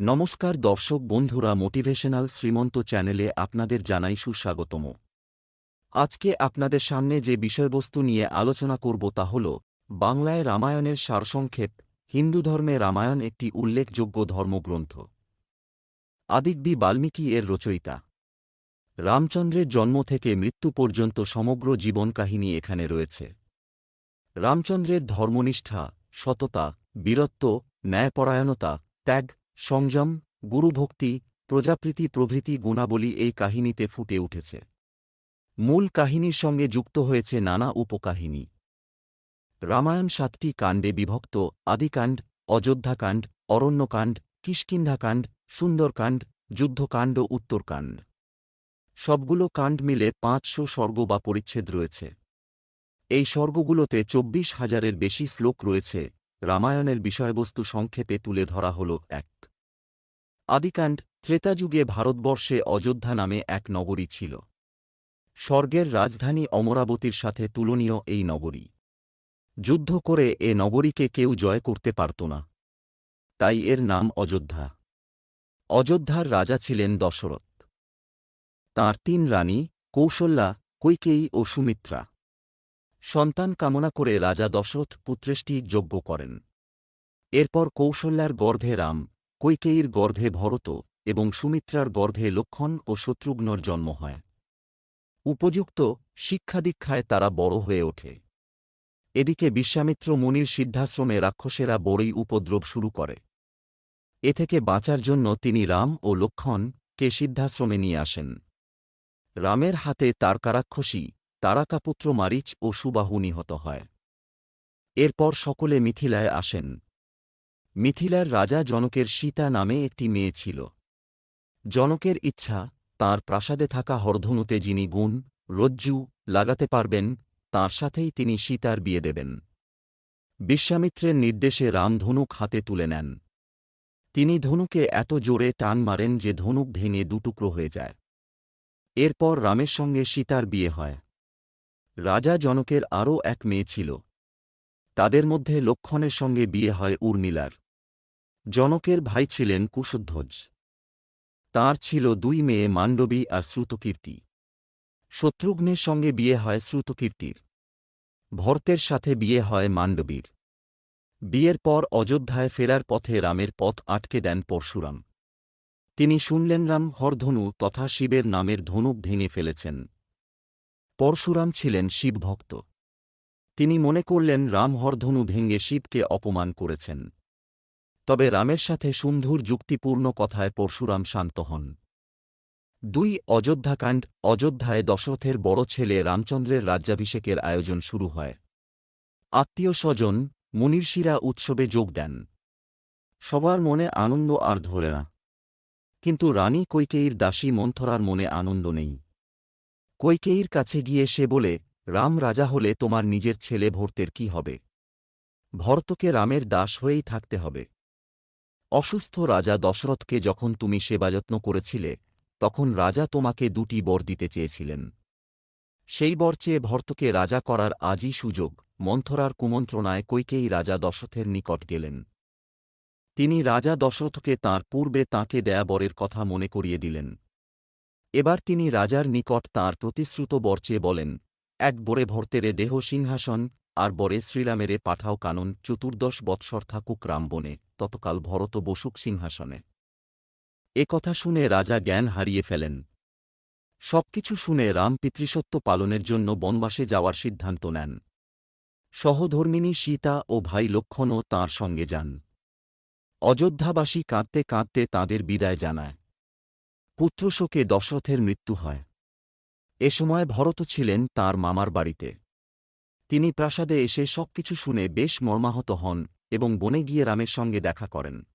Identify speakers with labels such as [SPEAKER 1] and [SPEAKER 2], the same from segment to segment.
[SPEAKER 1] নমস্কার দর্শক বন্ধুরা মোটিভেশনাল শ্রীমন্ত চ্যানেলে আপনাদের জানাই সুস্বাগতম। আজকে আপনাদের সামনে যে বিষয়বস্তু নিয়ে আলোচনা করব তা হল, বাংলায় রামায়ণের সারসংক্ষেপ, হিন্দু ধর্মে রামায়ণ একটি উল্লেখযোগ্য ধর্মগ্রন্থ। আদিকবি বাল্মীকি এর রচয়িতা। রামচন্দ্রের জন্ম থেকে মৃত্যু পর্যন্ত সমগ্র জীবন কাহিনী এখানে রয়েছে। রামচন্দ্রের ধর্মনিষ্ঠা, সততা, বীরত্ব, ন্যায়পরায়ণতা, ত্যাগ সংযম, গুরুভক্তি, প্রজাপ্রীতি প্রভৃতি গুণাবলী এই কাহিনীতে ফুটে উঠেছে। মূল কাহিনীর সঙ্গে যুক্ত হয়েছে নানা উপকাহিনী। রামায়ণ সাতটি কাণ্ডে বিভক্ত, আদিকাণ্ড, অযোধ্যাকাণ্ড, অরণ্যকাণ্ড, কিষ্কিন্ধাকাণ্ড, সুন্দরকাণ্ড, যুদ্ধকাণ্ড, উত্তরকাণ্ড। সবগুলো কাণ্ড মিলে পাঁচশো স্বর্গ বা পরিচ্ছেদ রয়েছে। এই স্বর্গগুলোতে চব্বিশ হাজারের বেশি শ্লোক রয়েছে। রামায়ণের বিষয়বস্তু সংক্ষেপে তুলে ধরা হল এক। আদিকাণ্ড ত্রেতাযুগে ভারতবর্ষে অযোধ্যা নামে এক নগরী ছিল। স্বর্গের রাজধানী অমরাবতীর সাথে তুলনীয় এই নগরী। যুদ্ধ করে এ নগরীকে কেউ জয় করতে পারত না। তাই এর নাম অযোধ্যা। অযোধ্যার রাজা ছিলেন দশরথ। তাঁর তিন রানী, কৌশল্যা, কৈকেয়ী ও সুমিত্রা। সন্তান কামনা করে রাজা দশরথ পুত্রেষ্টি যজ্ঞ করেন। এরপর কৌশল্যার গর্ভে রাম কৈকেয়ীর গর্ভে ভরত এবং সুমিত্রার গর্ভে লক্ষণ ও শত্রুঘ্নর জন্ম হয়। উপযুক্ত শিক্ষাদীক্ষায় তারা বড় হয়ে ওঠে। এদিকে বিশ্বামিত্র মুনির সিদ্ধাশ্রমে রাক্ষসেরা বড়ই উপদ্রব শুরু করে। এ থেকে বাঁচার জন্য তিনি রাম ও লক্ষণকে সিদ্ধাশ্রমে নিয়ে আসেন। রামের হাতে তার কারাক্ষসী তারাকাপুত্র মারিচ ও সুবাহু নিহত হয়। এরপর সকলে মিথিলায় আসেন। মিথিলার রাজা জনকের সীতা নামে একটি মেয়ে ছিল। জনকের ইচ্ছা, তার প্রাসাদে থাকা হরধনুতে যিনি গুণ, রজ্জু লাগাতে পারবেন, তার সাথেই তিনি সীতার বিয়ে দেবেন। বিশ্বামিত্রের নির্দেশে রামধনুক হাতে তুলে নেন। তিনি ধনুকে এত জোরে টান মারেন যে ধনুক ভেঙে দুটুকরো হয়ে যায়। এরপর রামের সঙ্গে সীতার বিয়ে হয়। রাজা জনকের আরও এক মেয়ে ছিল। তাদের মধ্যে লক্ষণের সঙ্গে বিয়ে হয় উর্মিলার। জনকের ভাই ছিলেন কুশধ্বজ। তাঁর ছিল দুই মেয়ে মাণ্ডবী আর শ্রুতকীর্তি। শত্রুঘ্নের সঙ্গে বিয়ে হয় শ্রুতকীর্তির। ভর্তের সাথে বিয়ে হয় মাণ্ডবীর। বিয়ের পর অযোধ্যায় ফেরার পথে রামের পথ আটকে দেন পরশুরাম। তিনি শুনলেন রাম হরধনু তথা শিবের নামের ধনুক ভেঙে ফেলেছেন। পরশুরাম ছিলেন শিবভক্ত। তিনি মনে করলেন রাম হরধনু ভেঙে শিবকে অপমান করেছেন। তবে রামের সাথে সুন্ধুর যুক্তিপূর্ণ কথায় পরশুরাম শান্ত হন। দুই অযোধ্যাকাণ্ড, অযোধ্যায় দশরথের বড় ছেলে রামচন্দ্রের রাজ্যাভিষেকের আয়োজন শুরু হয়। আত্মীয় স্বজন, মুনির্ষিরা উৎসবে যোগ দেন। সবার মনে আনন্দ আর ধরে না। কিন্তু রানী কৈকেয়ীর দাসী মন্থরার মনে আনন্দ নেই। কৈকেয়ীর কাছে গিয়ে সে বলে, রাম রাজা হলে তোমার নিজের ছেলে ভর্তের কি হবে? ভর্তকে রামের দাস হয়েই থাকতে হবে। অসুস্থ রাজা দশরথকে যখন তুমি সেবাযত্ন করেছিলে, তখন রাজা তোমাকে দুটি বর দিতে চেয়েছিলেন। সেই বর চেয়ে ভর্তকে রাজা করার আজই সুযোগ, মন্থরার কুমন্ত্রণায় কৈকেয়ী রাজা দশরথের নিকট গেলেন। তিনি রাজা দশরথকে তাঁর পূর্বে তাঁকে দেয়া বরের কথা মনে করিয়ে দিলেন। এবার তিনি রাজার নিকট তাঁর প্রতিশ্রুত বর চেয়ে বলেন, এক বরে ভর্তেরে দেহ সিংহাসন আর বরে শ্রীরামেরে পাঠাও কানন চতুর্দশ বৎসর থাকুক রামবনে ততকাল ভরত বসুক সিংহাসনে। এ কথা শুনে রাজা জ্ঞান হারিয়ে ফেলেন। সবকিছু শুনে রাম পিতৃসত্ব পালনের জন্য বনবাসে যাওয়ার সিদ্ধান্ত নেন। সহধর্মিনী সীতা ও ভাই লক্ষণও তাঁর সঙ্গে যান। অযোধ্যাবাসী কাঁদতে কাঁদতে তাঁদের বিদায় জানায়। পুত্রশোকে দশরথের মৃত্যু হয়। এ সময় ভরত ছিলেন তাঁর মামার বাড়িতে। তিনি প্রাসাদে এসে সবকিছু শুনে বেশ মর্মাহত হন এবং বনে গিয়ে রামের সঙ্গে দেখা করেন।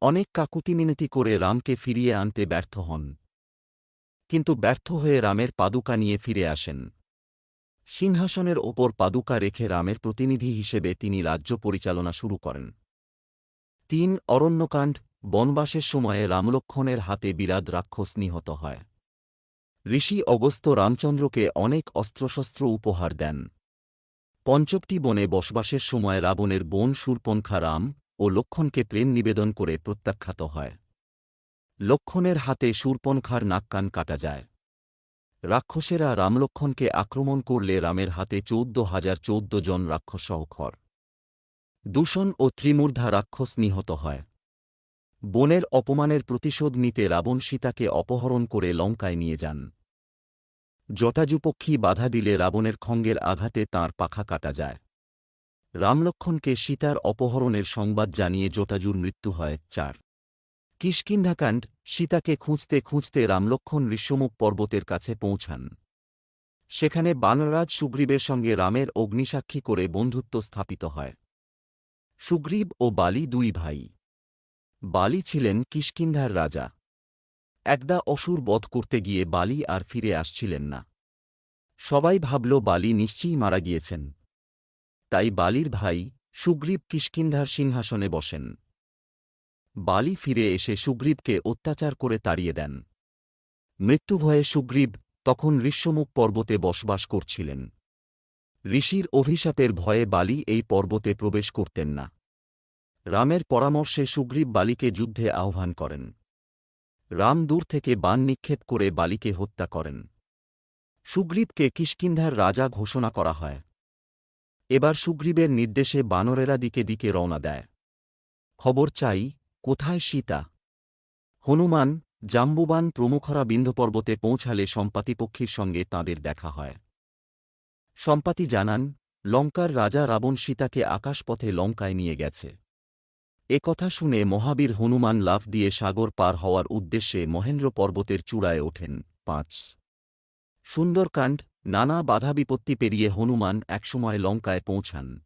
[SPEAKER 1] অনেক কাকুতি মিনতি করে রামকে ফিরিয়ে আনতে ব্যর্থ হন। কিন্তু ব্যর্থ হয়ে রামের পাদুকা নিয়ে ফিরে আসেন। সিংহাসনের ওপর পাদুকা রেখে রামের প্রতিনিধি হিসেবে তিনি রাজ্য পরিচালনা শুরু করেন। তিন অরণ্যকাণ্ড বনবাসের সময়ে রামলক্ষণের হাতে বিরাট রাক্ষস নিহত হয়। ঋষি অগস্ত রামচন্দ্রকে অনেক অস্ত্রশস্ত্র উপহার দেন। পঞ্চবটি বনে বসবাসের সময় রাবণের বোন সুরপন্খা রাম ও লক্ষণকে প্রেম নিবেদন করে প্রত্যাখ্যাত হয়। লক্ষণের হাতে শূর্পণখার নাককান কাটা যায়। রাক্ষসেরা রামলক্ষণকে আক্রমণ করলে রামের হাতে চৌদ্দ হাজার চৌদ্দ জন রাক্ষসসহ খর দূষণ ও ত্রিমূর্ধা রাক্ষস নিহত হয়। বনের অপমানের প্রতিশোধ নিতে রাবণ সীতাকে অপহরণ করে লঙ্কায় নিয়ে যান। জটাজুপক্ষী বাধা দিলে রাবণের খঙ্গের আঘাতে তাঁর পাখা কাটা যায়। রামলক্ষণকে সীতার অপহরণের সংবাদ জানিয়ে জটাজুর মৃত্যু হয় চার। কিষ্কিন্ধাকাণ্ড, সীতাকে খুঁজতে খুঁজতে রামলক্ষণ ঋষ্যমুখ পর্বতের কাছে পৌঁছান। সেখানে বানরাজ সুগ্রীবের সঙ্গে রামের অগ্নিসাক্ষী করে বন্ধুত্ব স্থাপিত হয়। সুগ্রীব ও বালি দুই ভাই। বালি ছিলেন কিষ্কিন্ধার রাজা। একদা অসুর বধ করতে গিয়ে বালি আর ফিরে আসছিলেন না। সবাই ভাবল বালি নিশ্চয়ই মারা গিয়েছেন। তাই বালির ভাই সুগ্রীব কিষ্কিন্ধার সিংহাসনে বসেন। বালি ফিরে এসে সুগ্রীবকে অত্যাচার করে তাড়িয়ে দেন। মৃত্যুভয়ে সুগ্রীব তখন ঋষ্যমুখ পর্বতে বসবাস করছিলেন। ঋষির অভিশাপের ভয়ে বালি এই পর্বতে প্রবেশ করতেন না। রামের পরামর্শে সুগ্রীব বালিকে যুদ্ধে আহ্বান করেন। রাম দূর থেকে বান নিক্ষেপ করে বালিকে হত্যা করেন। সুগ্রীবকে কিষ্কিন্ধার রাজা ঘোষণা করা হয়। এবার সুগ্রীবের নির্দেশে বানরেরা দিকে দিকে রওনা দেয়। খবর চাই, কোথায় সীতা? হনুমান, জাম্বুবান প্রমুখরা বিন্ধপর্বতে পৌঁছালে সম্পাতিপক্ষীর সঙ্গে তাঁদের দেখা হয়। সম্পাতি জানান, লঙ্কার রাজা রাবণ সীতাকে আকাশপথে লঙ্কায় নিয়ে গেছে। এ কথা শুনে মহাবীর হনুমান লাফ দিয়ে সাগর পার হওয়ার উদ্দেশ্যে মহেন্দ্র পর্বতের চূড়ায় ওঠেন। পাঁচ। সুন্দরকাণ্ড, নানা বাধা বিপত্তি পেরিয়ে হনুমান একসময় লঙ্কায় পৌঁছান।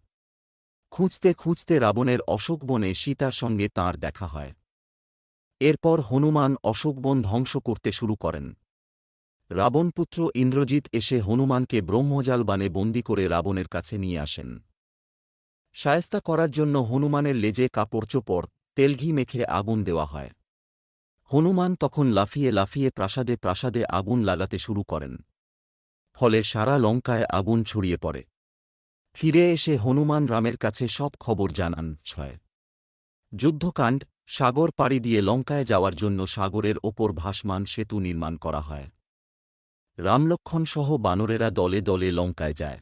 [SPEAKER 1] খুঁজতে খুঁজতে রাবণের অশোকবনে সীতার সঙ্গে তাঁর দেখা হয়। এরপর হনুমান অশোকবন ধ্বংস করতে শুরু করেন। রাবণপুত্র ইন্দ্রজিৎ এসে হনুমানকে ব্রহ্মজাল বানে বন্দি করে রাবণের কাছে নিয়ে আসেন। শায়েস্তা করার জন্য হনুমানের লেজে কাপড় চোপড় তেলঘি মেখে আগুন দেওয়া হয়। হনুমান তখন লাফিয়ে লাফিয়ে প্রাসাদে প্রাসাদে আগুন লাগাতে শুরু করেন। ফলে সারা লঙ্কায় আগুন ছড়িয়ে পড়ে। ফিরে এসে হনুমান রামের কাছে সব খবর জানান ছয়। যুদ্ধকাণ্ড, সাগর পাড়ি দিয়ে লঙ্কায় যাওয়ার জন্য সাগরের ওপর ভাসমান সেতু নির্মাণ করা হয়। রামলক্ষণসহ বানরেরা দলে দলে লঙ্কায় যায়।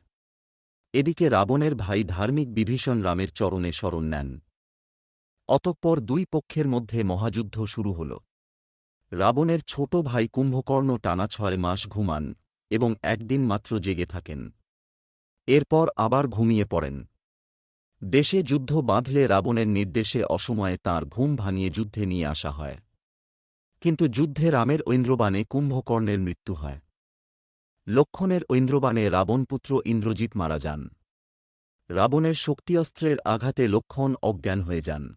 [SPEAKER 1] এদিকে রাবণের ভাই ধার্মিক বিভীষণ রামের চরণে শরণ নেন। অতঃপর দুই পক্ষের মধ্যে মহাযুদ্ধ শুরু হল। রাবণের ছোট ভাই কুম্ভকর্ণ টানা ছয় মাস ঘুমান এবং একদিন মাত্র জেগে থাকেন। এরপর আবার ঘুমিয়ে পড়েন। দেশে যুদ্ধ বাঁধলে রাবণের নির্দেশে অসময়ে তার ঘুম ভাঙিয়ে যুদ্ধে নিয়ে আসা হয়। কিন্তু যুদ্ধে রামের ঐন্দ্রবাণে কুম্ভকর্ণের মৃত্যু হয়। লক্ষণের ঐন্দ্রবাণে রাবণপুত্র ইন্দ্রজিৎ মারা যান। রাবণের শক্তিঅস্ত্রের আঘাতে লক্ষণ অজ্ঞান হয়ে যান।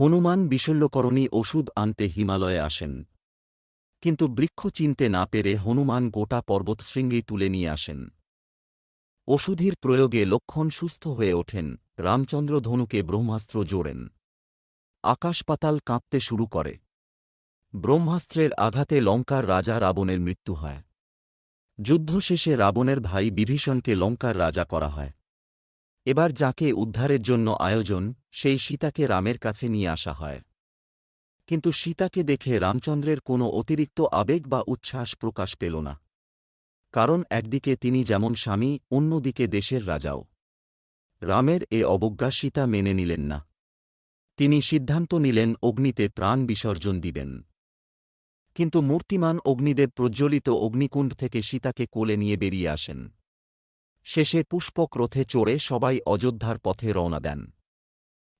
[SPEAKER 1] হনুমান বিশল্যকরণী ওষুধ আনতে হিমালয়ে আসেন। কিন্তু বৃক্ষ চিনতে না পেরে হনুমান গোটা পর্বতশৃঙ্গেই তুলে নিয়ে আসেন। ওষুধির প্রয়োগে লক্ষণ সুস্থ হয়ে ওঠেন। রামচন্দ্র ধনুকে ব্রহ্মাস্ত্র জোড়েন। আকাশপাতাল কাঁপতে শুরু করে। ব্রহ্মাস্ত্রের আঘাতে লঙ্কার রাজা রাবণের মৃত্যু হয়। যুদ্ধ শেষে রাবণের ভাই বিভীষণকে লঙ্কার রাজা করা হয়। এবার যাকে উদ্ধারের জন্য আয়োজন, সেই সীতাকে রামের কাছে নিয়ে আসা হয়। কিন্তু সীতাকে দেখে রামচন্দ্রের কোনো অতিরিক্ত আবেগ বা উচ্ছ্বাস প্রকাশ পেল না। কারণ একদিকে তিনি যেমন স্বামী, অন্যদিকে দেশের রাজাও। রামের এ অবজ্ঞা সীতা মেনে নিলেন না। তিনি সিদ্ধান্ত নিলেন, অগ্নিতে প্রাণ বিসর্জন দিবেন। কিন্তু মূর্তিমান অগ্নিদেব প্রজ্বলিত অগ্নিকুণ্ড থেকে সীতাকে কোলে নিয়ে বেরিয়ে আসেন। শেষে পুষ্পক রথে চড়ে সবাই অযোধ্যার পথে রওনা দেন।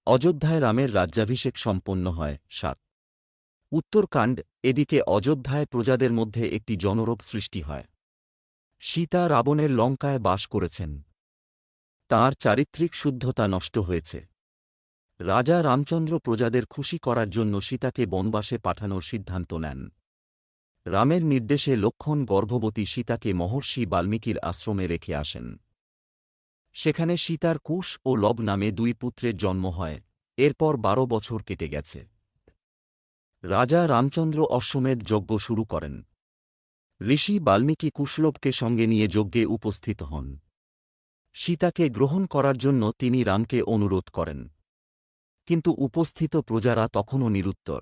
[SPEAKER 1] অযোধ্যায় রামের রাজ্যাভিষেক সম্পন্ন হয়, সাত। উত্তরকাণ্ড, এদিকে অযোধ্যায় প্রজাদের মধ্যে একটি জনরোগ সৃষ্টি হয়। সীতা রাবণের লঙ্কায় বাস করেছেন। তার চারিত্রিক শুদ্ধতা নষ্ট হয়েছে। রাজা রামচন্দ্র প্রজাদের খুশি করার জন্য সীতাকে বনবাসে পাঠানোর সিদ্ধান্ত নেন। রামের নির্দেশে লক্ষণ গর্ভবতী সীতাকে মহর্ষি বাল্মীকির আশ্রমে রেখে আসেন। সেখানে সীতার কুশ ও লব নামে দুই পুত্রের জন্ম হয়, এরপর বারো বছর কেটে গেছে। রাজা রামচন্দ্র অশ্বমেধ যজ্ঞ শুরু করেন। ঋষি বাল্মীকি কুশলভকে সঙ্গে নিয়ে যজ্ঞে উপস্থিত হন। সীতাকে গ্রহণ করার জন্য তিনি রামকে অনুরোধ করেন। কিন্তু উপস্থিত প্রজারা তখনও নিরুত্তর।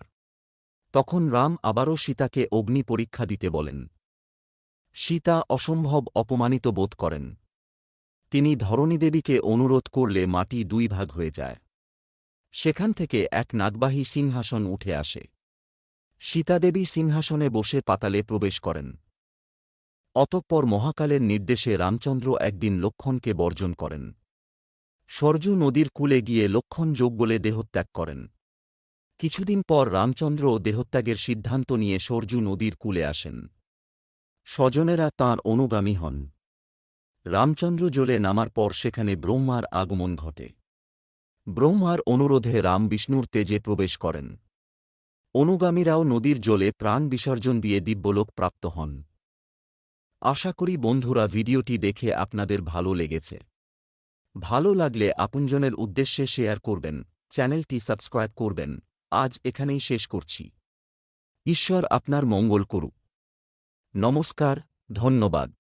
[SPEAKER 1] তখন রাম আবারও সীতাকে অগ্নি পরীক্ষা দিতে বলেন। সীতা অসম্ভব অপমানিত বোধ করেন। তিনি ধরণীদেবীকে অনুরোধ করলে মাটি দুই ভাগ হয়ে যায়। সেখান থেকে এক নাগবাহী সিংহাসন উঠে আসে। সীতাদেবী সিংহাসনে বসে পাতালে প্রবেশ করেন। অতঃপর মহাকালের নির্দেশে রামচন্দ্র একদিন লক্ষণকে বর্জন করেন। সরজু নদীর কূলে গিয়ে লক্ষণ যোগ বলে দেহত্যাগ করেন। কিছুদিন পর রামচন্দ্র দেহত্যাগের সিদ্ধান্ত নিয়ে সরজু নদীর কূলে আসেন। স্বজনেরা তাঁর অনুগামী হন। রামচন্দ্র জলে নামার পর সেখানে ব্রহ্মার আগমন ঘটে। ব্রহ্মার অনুরোধে রাম বিষ্ণুর তেজে প্রবেশ করেন। অনুগামীরাও নদীর জলে প্রাণ বিসর্জন দিয়ে দিব্যলোক প্রাপ্ত হন। আশা করি বন্ধুরা ভিডিওটি দেখে আপনাদের ভালো লেগেছে। ভালো লাগলে আপনজনের উদ্দেশ্যে শেয়ার করবেন, চ্যানেলটি সাবস্ক্রাইব করবেন। আজ এখানেই শেষ করছি। ঈশ্বর আপনার মঙ্গল করুক। নমস্কার ধন্যবাদ।